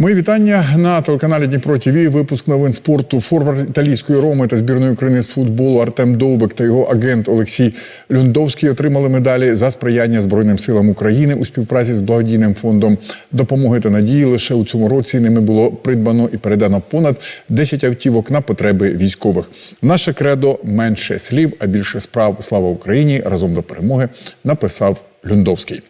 Мої вітання на телеканалі Дніпро ТВ. Випуск новин спорту. Форвард італійської роми та збірної України з футболу Артем Довбик та його агент Олексій Люндовський отримали медалі за сприяння Збройним силам України у співпраці з благодійним фондом допомоги та надії. Лише у цьому році ними було придбано і передано понад 10 автівок на потреби військових. Наше кредо менше слів, а більше справ. Слава Україні! Разом до перемоги написав Люндовський.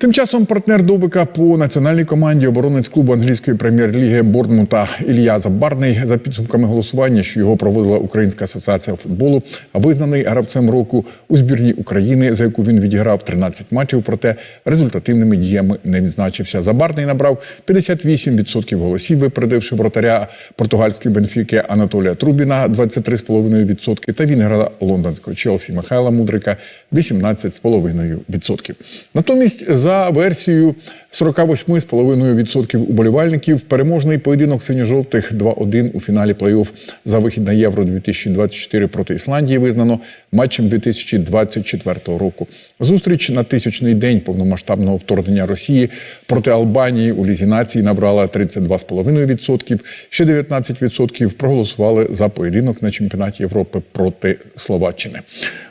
Тим часом партнер Довбика по національній команді оборонець клубу англійської прем'єр-ліги Борнмута Ілля Забарний за підсумками голосування, що його проводила Українська асоціація футболу, визнаний гравцем року у збірній України, за яку він відіграв 13 матчів. Проте результативними діями не відзначився. Забарний набрав 58% голосів, випередивши вратаря португальської бенфіки Анатолія Трубіна 23,5% та вінгера лондонського Челсі Михайла Мудрика 18,5%. Натомість за версією 48,5% уболівальників переможний поєдинок синьо-жовтих 2-1 у фіналі плей-офф за вихід на Євро 2024 проти Ісландії визнано матчем 2024 року. Зустріч на тисячний день повномасштабного вторгнення Росії проти Албанії у лізі нації набрала 32,5%. Ще 19% проголосували за поєдинок на чемпіонаті Європи проти Словаччини.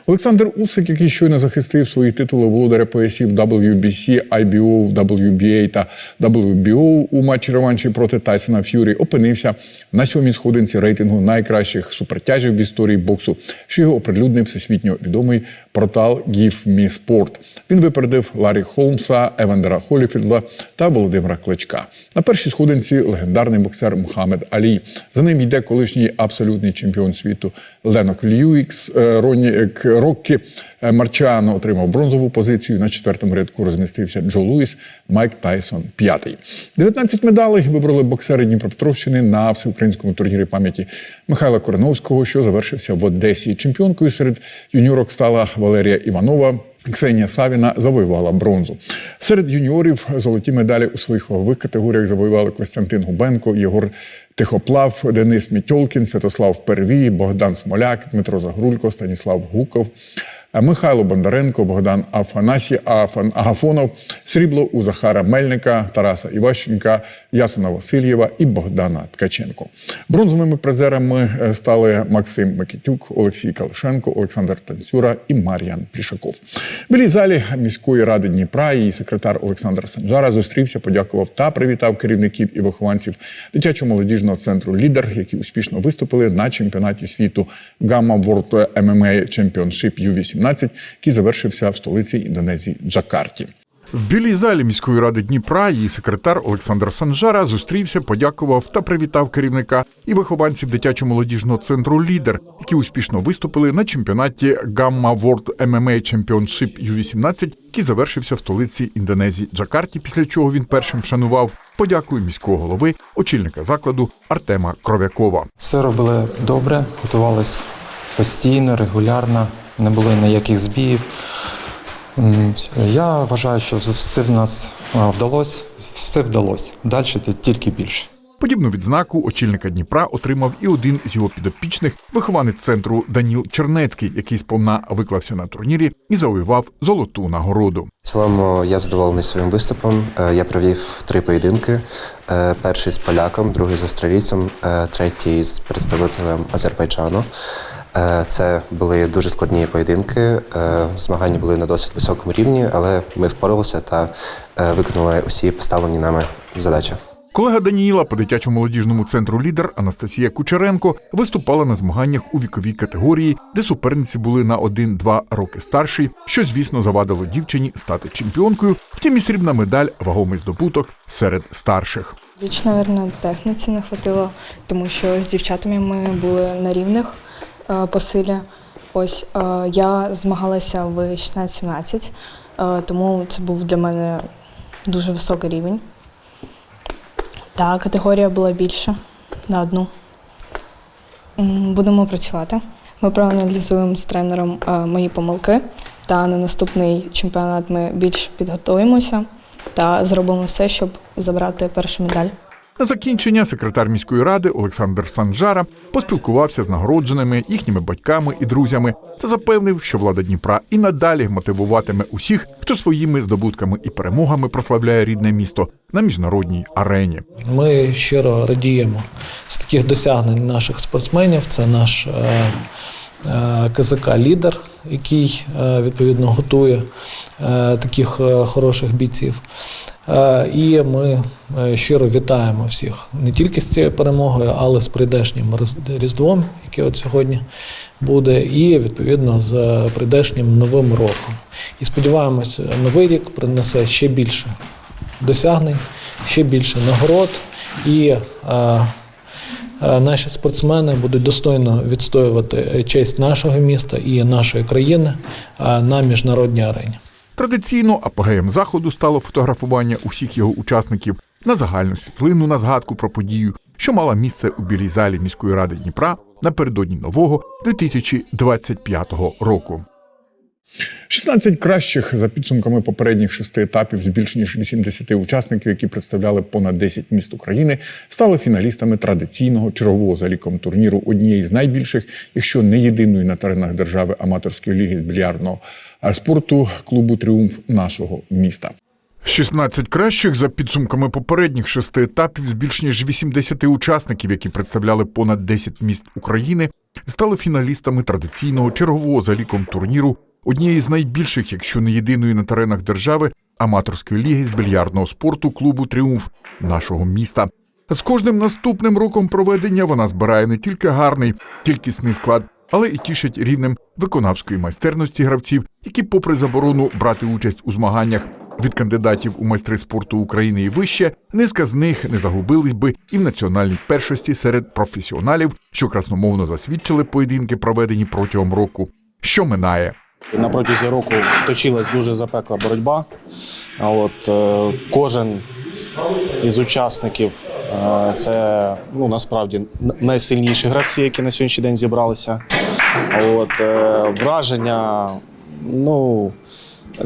Олександр Усик, який щойно захистив свої титули володаря поясів WBC, IBO, WBA та WBO у матчі реванші проти Тайсона Ф'юрі, опинився на сьомій сходинці рейтингу найкращих супертяжів в історії боксу, що його оприлюднив всесвітньо відомий портал Give Me Sport. Він випередив Ларі Холмса, Евандера Холіфілда та Володимира Кличка. На першій сходинці легендарний боксер Мухаммед Алі. За ним йде колишній абсолютний чемпіон світу Ленок Льюікс, е, Ронні К- Роккі е, Марчано отримав бронзову позицію. На четвертому рядку розмістився Джо Луїс, Майк Тайсон п'ятий. 19 медалей вибрали боксери Дніпропетровщини на всеукраїнському турнірі пам'яті Михайла Кореновського, що завершився в Одесі. Чемпіонкою серед юніорок стала Валерія Іванова. Ксенія Савіна завоювала бронзу. Серед юніорів золоті медалі у своїх вагових категоріях завоювали Костянтин Губенко, Єгор Тихоплав, Денис Мітьолкін, Святослав Первій, Богдан Смоляк, Дмитро Загрулько, Станіслав Гуков. Михайло Бондаренко, Богдан Афанасі, Афан Агафонов, срібло у Захара Мельника, Тараса Іващенка, Ясона Васильєва і Богдана Ткаченко. Бронзовими призерами е, стали Максим Микитюк, Олексій Калишенко, Олександр Танцюра і Мар'ян Плішаков. В білій залі міської ради Дніпра її секретар Олександр Санжара зустрівся, подякував та привітав керівників і вихованців дитячо-молодіжного центру Лідер, які успішно виступили на чемпіонаті світу Gamma World MMA Championship U18, який завершився в столиці Індонезії Джакарті. В білій залі міської ради Дніпра її секретар Олександр Санжара зустрівся, подякував та привітав керівника і вихованців дитячо-молодіжного центру Лідер, які успішно виступили на чемпіонаті Gamma World MMA Championship U18, який завершився в столиці Індонезії Джакарті. Після чого він першим вшанував подякою міського голови, очільника закладу Артема Кров'якова. Все робили добре, готувались постійно, регулярно, не було ніяких збіїв. Я вважаю, що все в нас вдалося, все вдалося. Далі тільки більше. Подібну відзнаку очільника Дніпра отримав і один з його підопічних, вихованець центру Даніл Чернецький, який сповна виклався на турнірі і завоював золоту нагороду. В цілому я задоволений своїм виступом. Е, Я провів три поєдинки: Е, перший з поляком, другий з австралійцем, е, третій з представителем Азербайджану. Е, Це були дуже складні поєдинки. е, Змагання були на досить високому рівні, але ми впоралися та е, виконали усі поставлені нами задачі. Колега Даніїла по дитячо-молодіжному центру лідер Анастасія Кучеренко виступала на змаганнях у віковій категорії, де суперниці були на 1-2 роки старші, що, звісно, завадило дівчині стати чемпіонкою. Втім, і срібна медаль вагомий здобуток серед старших. Більш, мабуть, техніці не хватило, тому що з дівчатами ми були на рівних по силі. Ось е, я змагалася в 16-17, е, тому це був для мене дуже високий рівень. Та категорія була більша на одну. Будемо працювати. Ми проаналізуємо з тренером е, мої помилки, та на наступний чемпіонат ми більш підготуємося та зробимо все, щоб забрати першу медаль. На закінчення секретар міської ради Олександр Санжара поспілкувався з нагородженими їхніми батьками і друзями та запевнив, що влада Дніпра і надалі мотивуватиме усіх, хто своїми здобутками і перемогами прославляє рідне місто на міжнародній арені. Ми щиро радіємо з таких досягнень наших спортсменів. Це наш е, е, КЗК-лідер, який е, відповідно готує е, таких хороших бійців. Е, І ми е, щиро вітаємо всіх не тільки з цією перемогою, але з прийдешнім Різдвом, яке от сьогодні буде, і відповідно з прийдешнім новим роком. І сподіваємось, новий рік принесе ще більше досягнень, ще більше нагород, і е, наші спортсмени будуть достойно відстоювати честь нашого міста і нашої країни на міжнародній арені. Традиційно апогеєм заходу стало фотографування усіх його учасників на загальну світлину на згадку про подію, що мала місце у білій залі міської ради Дніпра напередодні нового 2025 року. 16 кращих за підсумками попередніх шести етапів з більш ніж 80 учасників, які представляли понад 10 міст України, стали фіналістами традиційного чергового за ліком турніру однієї з найбільших, якщо не єдиної на теренах держави аматорської ліги з більярдного спорту клубу Тріумф нашого міста. 16 кращих за підсумками попередніх шести етапів з більш ніж 80 учасників, які представляли понад 10 міст України, стали фіналістами традиційного чергового за ліком турніру однієї з найбільших, якщо не єдиної на теренах держави, аматорської ліги з більярдного спорту клубу Тріумф нашого міста. З кожним наступним роком проведення вона збирає не тільки гарний, кількісний склад, але і тішить рівнем виконавської майстерності гравців, які, попри заборону брати участь у змаганнях від кандидатів у майстри спорту України і вище, низка з них не загубились би і в національній першості серед професіоналів, що красномовно засвідчили поєдинки, проведені протягом року. Що минає? На протязі року точилась дуже запекла боротьба. От, е, кожен із учасників е, це ну, насправді найсильніші гравці, які на сьогоднішній день зібралися. От, е, враження, ну,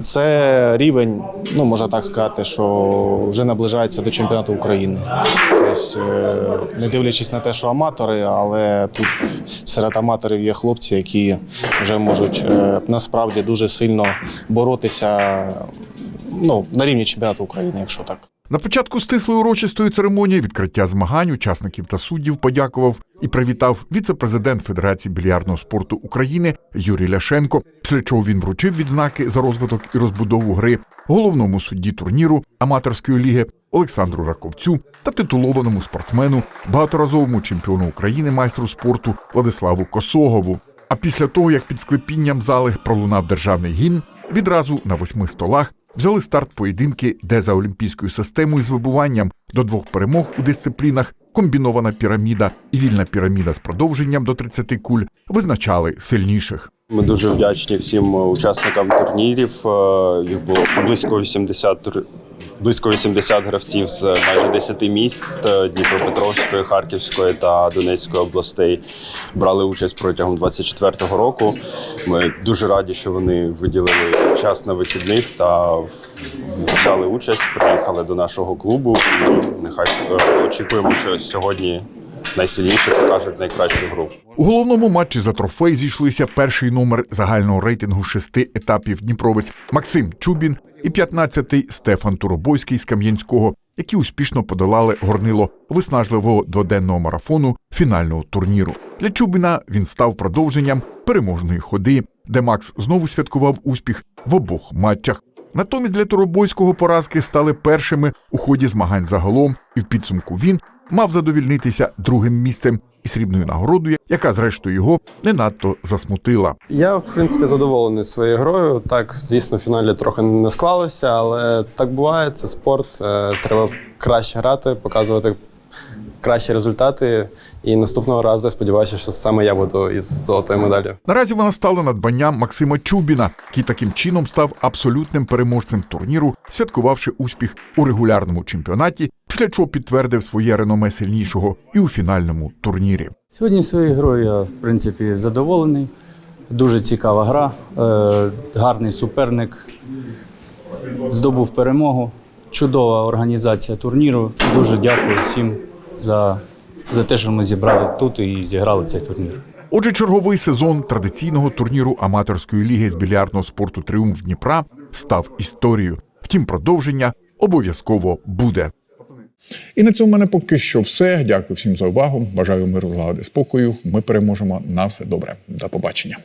це рівень, ну можна так сказати, що вже наближається до чемпіонату України. Тобто, е, не дивлячись на те, що аматори, але тут серед аматорів є хлопці, які вже можуть е, насправді дуже сильно боротися ну, на рівні чемпіонату України, якщо так. На початку стислої урочистої церемонії відкриття змагань учасників та суддів подякував і привітав віце-президент Федерації більярдного спорту України Юрій Ляшенко. Після чого він вручив відзнаки за розвиток і розбудову гри головному судді турніру аматорської ліги Олександру Раковцю та титулованому спортсмену, багаторазовому чемпіону України майстру спорту Владиславу Косогову. А після того, як під склепінням зали пролунав державний гімн, відразу на восьми столах взяли старт поєдинки, де за олімпійською системою з вибуванням до двох перемог у дисциплінах комбінована піраміда і вільна піраміда з продовженням до 30 куль визначали сильніших. Ми дуже вдячні всім учасникам турнірів. Е, Їх було близько 80 тур- близько 80 гравців з майже 10 міст е, Дніпропетровської, Харківської та Донецької областей брали участь протягом 24-го року. Ми дуже раді, що вони виділили час на вихідних та взяли участь, приїхали до нашого клубу. Нехай е, очікуємо, що сьогодні найсильніші покажуть найкращу гру. У головному матчі за трофей зійшлися перший номер загального рейтингу шести етапів Дніпровець Максим Чубін і 15-й Стефан Туробойський з Кам'янського, які успішно подолали горнило виснажливого дводенного марафону фінального турніру. Для Чубіна він став продовженням переможної ходи, де Макс знову святкував успіх в обох матчах. Натомість для Туробойського поразки стали першими у ході змагань загалом, і в підсумку він мав задовільнитися другим місцем і срібною нагородою, яка зрештою його не надто засмутила. Я, в принципі, задоволений своєю грою. Так, звісно, в фіналі трохи не склалося, але так буває, це спорт. е, Треба краще грати, показувати кращі результати. І наступного разу я сподіваюся, що саме я буду із золотою медаллю. Наразі вона стала надбанням Максима Чубіна, який таким чином став абсолютним переможцем турніру, святкувавши успіх у регулярному чемпіонаті, після чого підтвердив своє реноме сильнішого і у фінальному турнірі. Сьогодні своєю грою я, в принципі, задоволений. Дуже цікава гра, е, гарний суперник. Здобув перемогу. чудова організація турніру. Дуже дякую всім за, за те, що ми зібрались тут і зіграли цей турнір. Отже, черговий сезон традиційного турніру аматорської ліги з більярдного спорту Тріумф Дніпра став історією. Втім, продовження обов'язково буде. І на цьому в мене поки що все. Дякую всім за увагу. Бажаю миру, злагоди, спокою. Ми переможемо на все добре. До побачення.